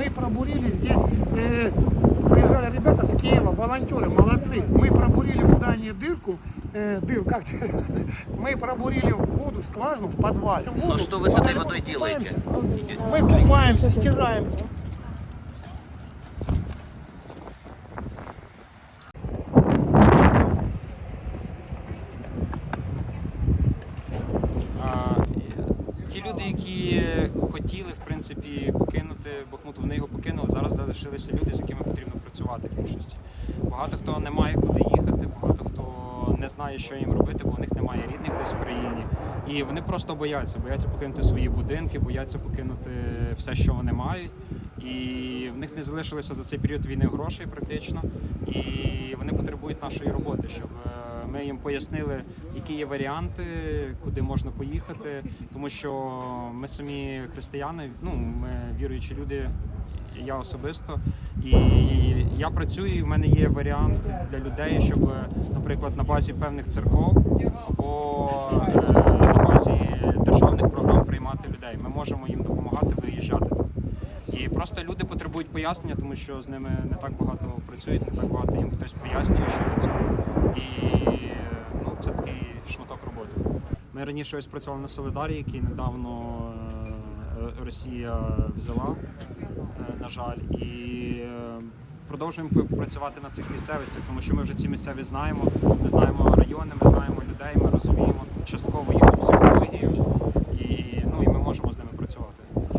Мы пробурили здесь, э, приезжали ребята с Киева, волонтеры, молодцы. Мы пробурили в здании дырку, э, дыр, как мы пробурили воду, скважину в подвале. Ну что вы с этой водой делаете? Мы купаемся, стираемся. Люди, які хотіли в принципі покинути Бахмут, вони його покинули. Зараз залишилися люди, з якими потрібно працювати в більшості. Багато хто не має куди їхати, багато хто не знає, що їм робити, бо у них немає рідних десь в країні. І вони просто бояться, бояться покинути свої будинки, бояться покинути все, що вони мають. І в них не залишилося за цей період війни грошей практично. І вони потребують нашої роботи, щоб е, ми їм пояснили, які є варіанти, куди можна поїхати. Тому що ми самі християни, ну ми віруючі люди, я особисто. І я працюю, і в мене є варіант для людей, щоб, наприклад, на базі певних церков або е, на базі державних програм приймати людей. Ми можемо їм допомагати виїжджати. І просто люди потребують пояснення, тому що з ними не так багато працюють, не так багато їм хтось пояснює, що від цього. Ми раніше ось працювали на Солидарі, який недавно е, Росія взяла, е, на жаль, і е, продовжуємо працювати на цих місцевостях, тому що ми вже ці місцеві знаємо. Ми знаємо